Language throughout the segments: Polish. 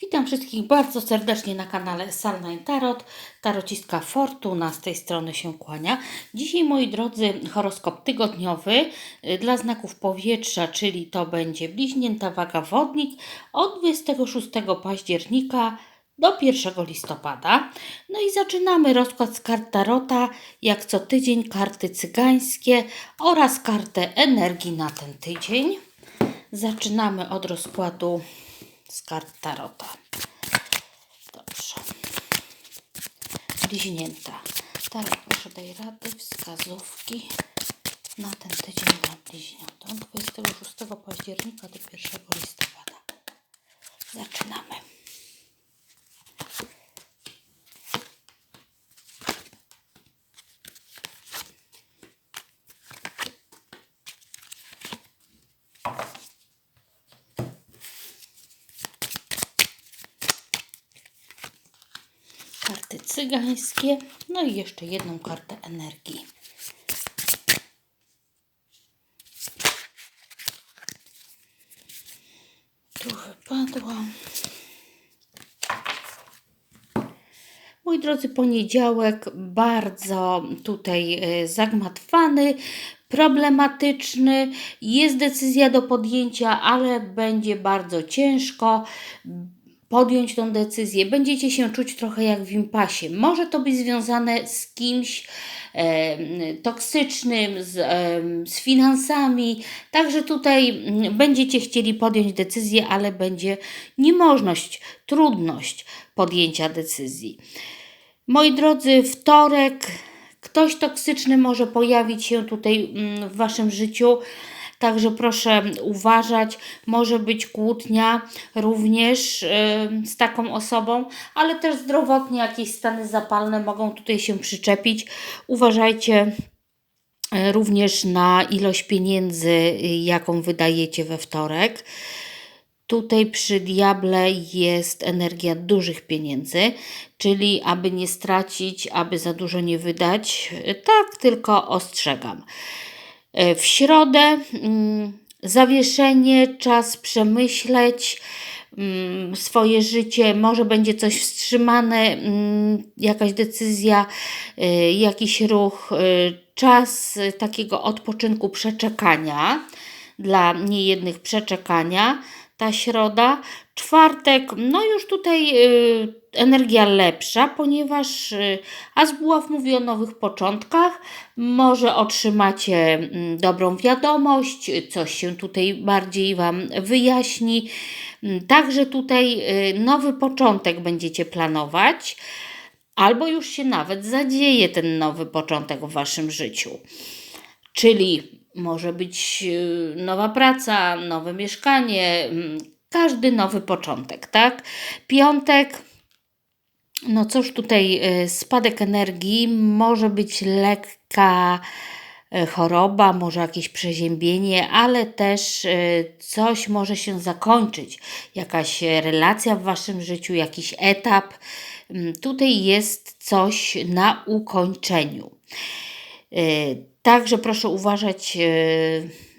Witam wszystkich bardzo serdecznie na kanale Salnine Tarot. Tarocistka Fortuna z tej strony się kłania. Dzisiaj, moi drodzy, horoskop tygodniowy y, dla znaków powietrza, czyli to będzie bliźnięta waga wodnik od 26 października do 1 listopada. No i zaczynamy rozkład z kart Tarota, jak co tydzień karty cygańskie oraz kartę energii na ten tydzień. Zaczynamy od rozkładu z kart Tarota. Dobrze. Bliźnięta. Tarot, proszę daj rady, wskazówki na ten tydzień dla bliźniąt. Od 26 października do 1 listopada. Zaczynamy. karty cygańskie, no i jeszcze jedną kartę energii. Tu wypadła. Mój drodzy, poniedziałek bardzo tutaj y, zagmatwany, problematyczny. Jest decyzja do podjęcia, ale będzie bardzo ciężko podjąć tą decyzję. Będziecie się czuć trochę jak w impasie. Może to być związane z kimś e, toksycznym, z, e, z finansami. Także tutaj mm, będziecie chcieli podjąć decyzję, ale będzie niemożność, trudność podjęcia decyzji. Moi drodzy, wtorek, ktoś toksyczny może pojawić się tutaj mm, w Waszym życiu. Także proszę uważać, może być kłótnia również z taką osobą, ale też zdrowotnie jakieś stany zapalne mogą tutaj się przyczepić. Uważajcie yy, również na ilość pieniędzy, yy, jaką wydajecie we wtorek. Tutaj przy diable jest energia dużych pieniędzy, czyli aby nie stracić, aby za dużo nie wydać, tak tylko ostrzegam. E, w środę mm, zawieszenie, czas przemyśleć mm, swoje życie, może będzie coś wstrzymane, mm, jakaś decyzja, e, jakiś ruch, e, czas takiego odpoczynku, przeczekania, dla niejednych przeczekania ta środa. Czwartek, no już tutaj energia lepsza, ponieważ y, Azbuław mówi o nowych początkach. Może otrzymacie y, dobrą wiadomość, coś się tutaj bardziej Wam wyjaśni. Y, także tutaj y, nowy początek będziecie planować. Albo już się nawet zadzieje ten nowy początek w Waszym życiu. Czyli może być y, nowa praca, nowe mieszkanie, mm, każdy nowy początek, tak? Piątek, no cóż tutaj, y, spadek energii, może być lekka y, choroba, może jakieś przeziębienie, ale też coś może się zakończyć, jakaś relacja w Waszym życiu, jakiś etap. Mm, tutaj jest coś na ukończeniu. Także proszę uważać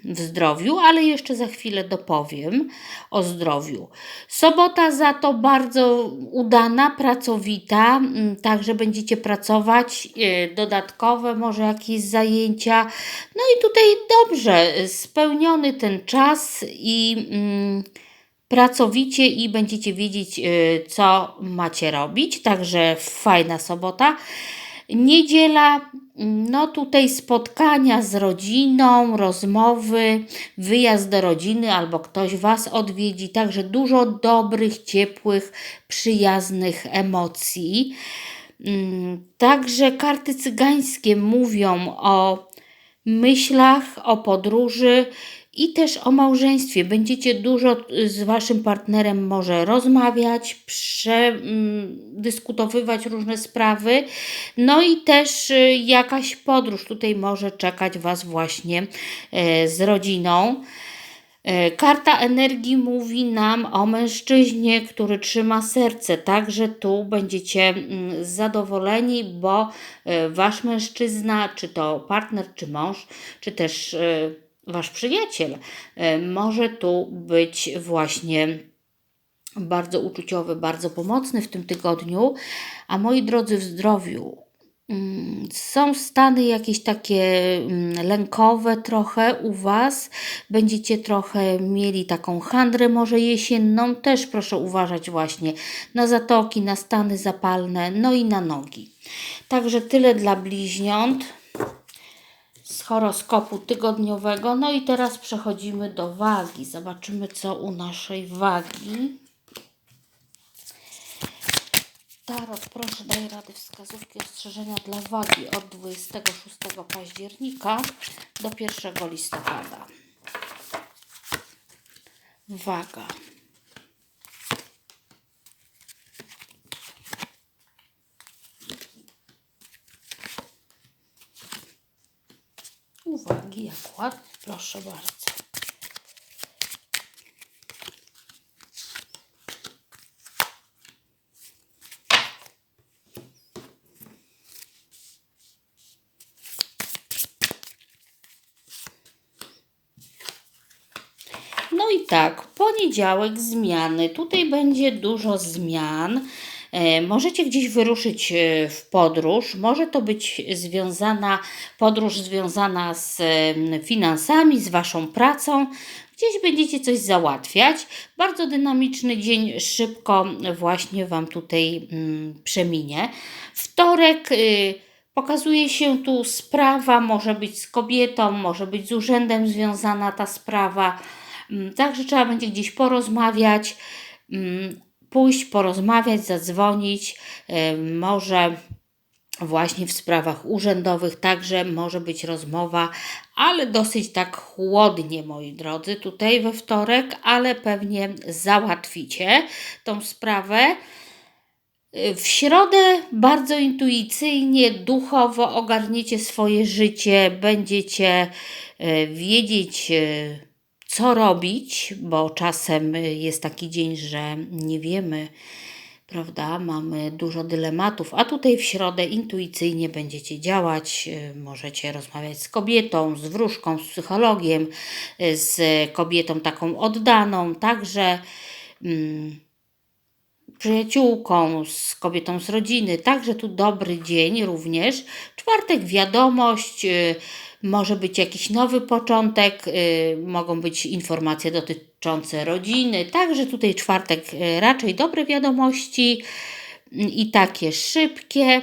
w zdrowiu, ale jeszcze za chwilę dopowiem o zdrowiu. Sobota za to bardzo udana, pracowita, także będziecie pracować, e, dodatkowe może jakieś zajęcia. No i tutaj dobrze, spełniony ten czas i mm, pracowicie i będziecie wiedzieć, e, co macie robić. Także fajna sobota. Niedziela, no tutaj spotkania z rodziną, rozmowy, wyjazd do rodziny albo ktoś Was odwiedzi, także dużo dobrych, ciepłych, przyjaznych emocji. Mm, także karty cygańskie mówią o myślach, o podróży i też o małżeństwie. Będziecie dużo z Waszym partnerem może rozmawiać, przedyskutowywać mm, różne sprawy. No i też y, jakaś podróż tutaj może czekać Was właśnie e, z rodziną. Karta energii mówi nam o mężczyźnie, który trzyma serce, także tu będziecie mm, zadowoleni, bo wasz mężczyzna, czy to partner, czy mąż, czy też wasz przyjaciel e, może tu być właśnie bardzo uczuciowy, bardzo pomocny w tym tygodniu. A moi drodzy, w zdrowiu mm, są stany jakieś takie mm, lękowe trochę u Was. Będziecie trochę mieli taką handrę może jesienną. Też proszę uważać właśnie na zatoki, na stany zapalne, no i na nogi. Także tyle dla bliźniąt z horoskopu tygodniowego. No i teraz przechodzimy do wagi. Zobaczymy, co u naszej wagi. Tarot, proszę, daj rady wskazówki ostrzeżenia dla wagi od 26 października do 1 listopada. Waga. Uwagi, jak ładnie, proszę bardzo. No i tak, poniedziałek zmiany. Tutaj będzie dużo zmian. E, Możecie gdzieś wyruszyć e, w podróż. Może to być związana podróż związana z finansami, z waszą pracą. Gdzieś będziecie coś załatwiać. Bardzo dynamiczny dzień, szybko właśnie wam tutaj mm, przeminie. Wtorek y, Pokazuje się tu sprawa, może być z kobietą, może być z urzędem związana ta sprawa. Mm, Także trzeba będzie gdzieś porozmawiać, mm, pójść, porozmawiać, zadzwonić. e, Może właśnie w sprawach urzędowych także może być rozmowa, ale dosyć tak chłodnie, moi drodzy, tutaj we wtorek, ale pewnie załatwicie tą sprawę. W środę bardzo intuicyjnie, duchowo ogarniecie swoje życie, będziecie e, wiedzieć, co robić, bo czasem jest taki dzień, że nie wiemy, prawda? Mamy dużo dylematów, a tutaj w środę intuicyjnie będziecie działać. e, Możecie rozmawiać z kobietą, z wróżką, z psychologiem, e, z kobietą taką oddaną, także. Mm, przyjaciółką, z kobietą z rodziny. Także tu dobry dzień również. Czwartek wiadomość, y, może być jakiś nowy początek, y, mogą być informacje dotyczące rodziny. Także tutaj czwartek y, raczej dobre wiadomości y, i takie szybkie.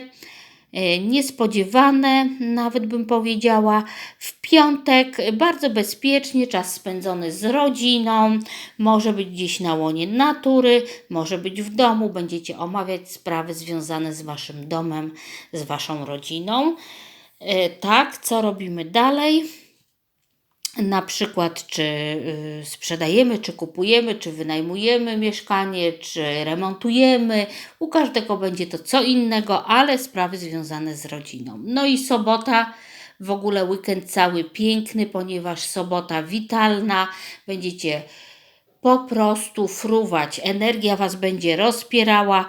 y, Niespodziewane, nawet bym powiedziała. W piątek bardzo bezpiecznie, czas spędzony z rodziną, może być gdzieś na łonie natury, może być w domu, będziecie omawiać sprawy związane z waszym domem, z waszą rodziną. E, Tak, co robimy dalej? Na przykład, czy y, sprzedajemy, czy kupujemy, czy wynajmujemy mieszkanie, czy remontujemy. U każdego będzie to co innego, ale sprawy związane z rodziną. No i sobota, w ogóle weekend cały piękny, ponieważ sobota witalna, będziecie po prostu fruwać. Energia Was będzie rozpierała.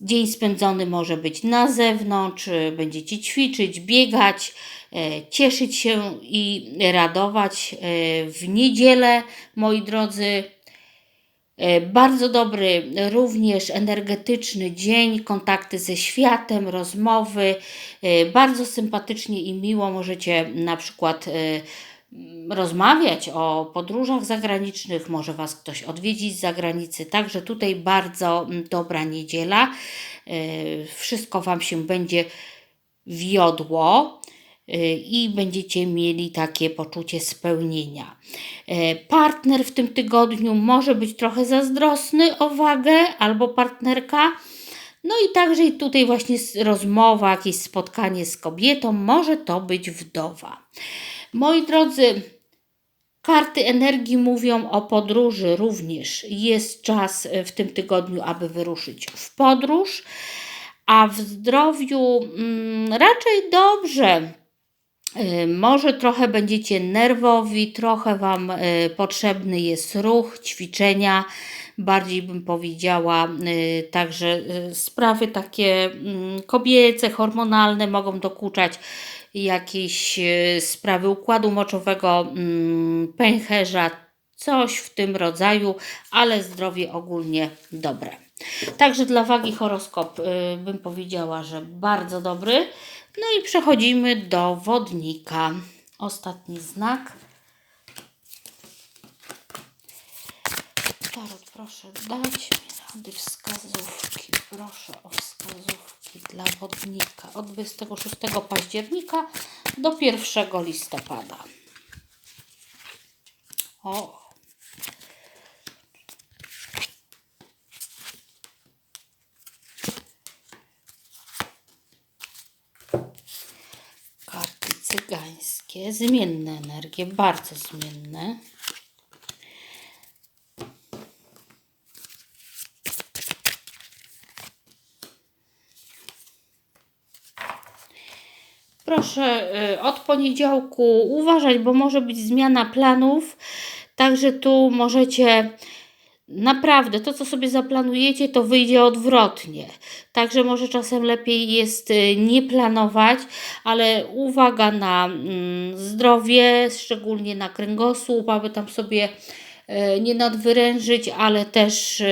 Dzień spędzony może być na zewnątrz, będziecie ćwiczyć, biegać, e, cieszyć się i radować. E, W niedzielę, moi drodzy, E, Bardzo dobry, również energetyczny dzień, kontakty ze światem, rozmowy. Bardzo sympatycznie i miło możecie na przykład rozmawiać o podróżach zagranicznych, może Was ktoś odwiedzić z zagranicy. Także tutaj bardzo mm, dobra niedziela. E, Wszystko Wam się będzie wiodło y, i będziecie mieli takie poczucie spełnienia. E, Partner w tym tygodniu może być trochę zazdrosny o wagę albo partnerka. No i także tutaj właśnie rozmowa, jakieś spotkanie z kobietą, może to być wdowa. Moi drodzy, Karty energii mówią o podróży również. Jest czas e, w tym tygodniu, aby wyruszyć w podróż, a w zdrowiu mm, raczej dobrze. Y, Może trochę będziecie nerwowi, trochę Wam y, potrzebny jest ruch, ćwiczenia, bardziej bym powiedziała, także sprawy takie mm, kobiece, hormonalne mogą dokuczać, jakieś y, sprawy układu moczowego, mm, pęcherza, Coś w tym rodzaju, ale zdrowie ogólnie dobre. Także dla wagi horoskop y, bym powiedziała, że bardzo dobry. No i przechodzimy do wodnika. Ostatni znak. Tarot, proszę dać mi rady wskazówki. Proszę o wskazówki dla wodnika od 26 października do 1 listopada. O, karty cygańskie, zmienne energie, bardzo zmienne. Proszę y, od poniedziałku uważać, bo może być zmiana planów. Także tu możecie naprawdę to, co sobie zaplanujecie, to wyjdzie odwrotnie. Także może czasem lepiej jest y, nie planować, ale uwaga na mm, zdrowie, szczególnie na kręgosłup, aby tam sobie y, nie nadwyrężyć, ale też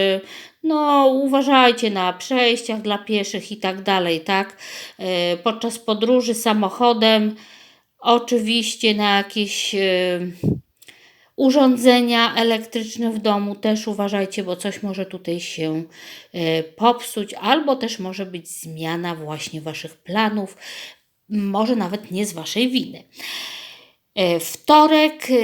no, uważajcie na przejściach dla pieszych i tak dalej, tak? Podczas podróży samochodem, oczywiście na jakieś urządzenia elektryczne w domu też uważajcie, bo coś może tutaj się e, popsuć, albo też może być zmiana właśnie Waszych planów, może nawet nie z Waszej winy. E, wtorek e,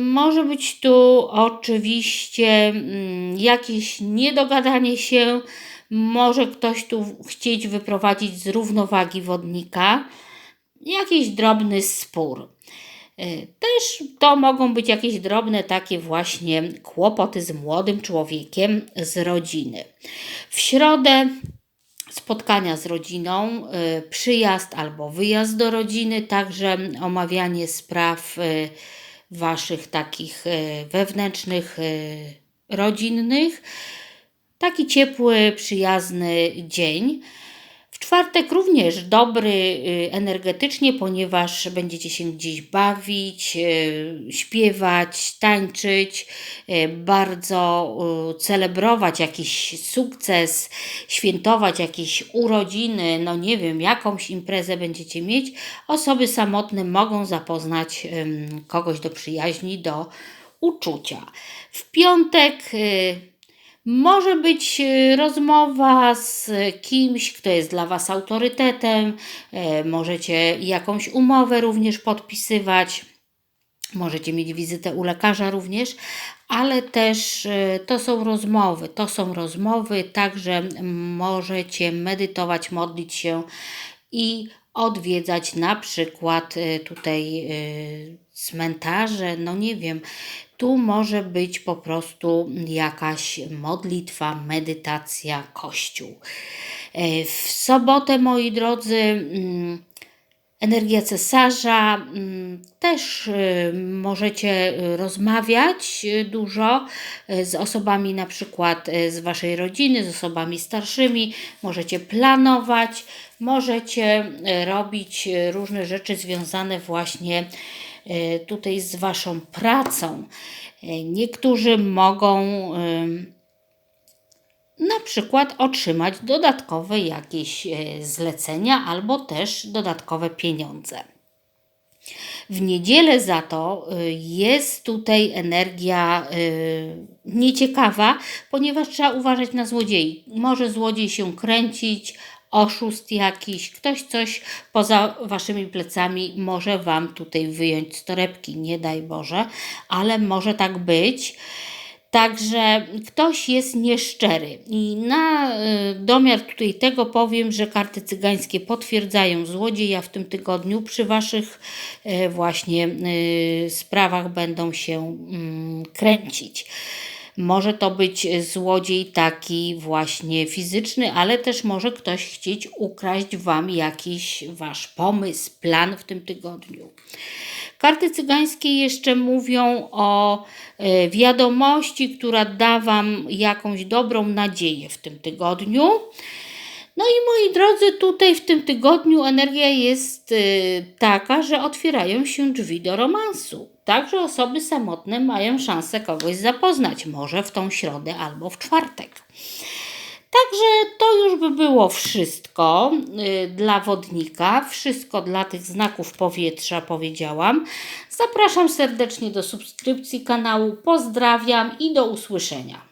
może być tu oczywiście mm, jakieś niedogadanie się, może ktoś tu chcieć wyprowadzić z równowagi wodnika, jakiś drobny spór. Y, też to mogą być jakieś drobne takie właśnie kłopoty z młodym człowiekiem z rodziny. W środę spotkania z rodziną, y, przyjazd albo wyjazd do rodziny, także omawianie spraw y, waszych takich wewnętrznych, rodzinnych. Taki ciepły, przyjazny dzień. W czwartek również dobry y, energetycznie, ponieważ będziecie się gdzieś bawić, y, śpiewać, tańczyć, y, bardzo celebrować jakiś sukces, świętować jakieś urodziny, no nie wiem, jakąś imprezę będziecie mieć. Osoby samotne mogą zapoznać kogoś do przyjaźni, do uczucia. W piątek może być e, rozmowa z kimś, kto jest dla Was autorytetem, e, możecie jakąś umowę również podpisywać. Możecie mieć wizytę u lekarza również, ale też e, to są rozmowy. To są rozmowy, także możecie medytować, modlić się i odwiedzać na przykład tutaj cmentarze, no nie wiem, tu może być po prostu jakaś modlitwa, medytacja, kościół. E, w sobotę, moi drodzy, mm, energia cesarza, mm, też y, możecie rozmawiać dużo y, z osobami na przykład y, z Waszej rodziny, z osobami starszymi, możecie planować, możecie robić różne rzeczy związane właśnie z tutaj z Waszą pracą. E, niektórzy mogą na przykład otrzymać dodatkowe jakieś e, zlecenia albo też dodatkowe pieniądze. W niedzielę za to jest tutaj energia nieciekawa, ponieważ trzeba uważać na złodziei. Może złodziej się kręcić, oszust jakiś, ktoś coś poza waszymi plecami może wam tutaj wyjąć z torebki, nie daj Boże, ale może tak być. Także ktoś jest nieszczery. I na y, domiar tutaj tego powiem, że karty cygańskie potwierdzają złodzieja w tym tygodniu. Przy Waszych y, właśnie y, sprawach będą się mm, kręcić. Może to być złodziej taki właśnie fizyczny, ale też może ktoś chcieć ukraść Wam jakiś Wasz pomysł, plan w tym tygodniu. Karty cygańskie jeszcze mówią o e, wiadomości, która da Wam jakąś dobrą nadzieję w tym tygodniu. No i moi drodzy, tutaj w tym tygodniu energia jest e, taka, że otwierają się drzwi do romansu także osoby samotne mają szansę kogoś zapoznać, może w tą środę albo w czwartek. Także to już by było wszystko y, dla wodnika, wszystko dla tych znaków powietrza powiedziałam. Zapraszam serdecznie do subskrypcji kanału, pozdrawiam i do usłyszenia.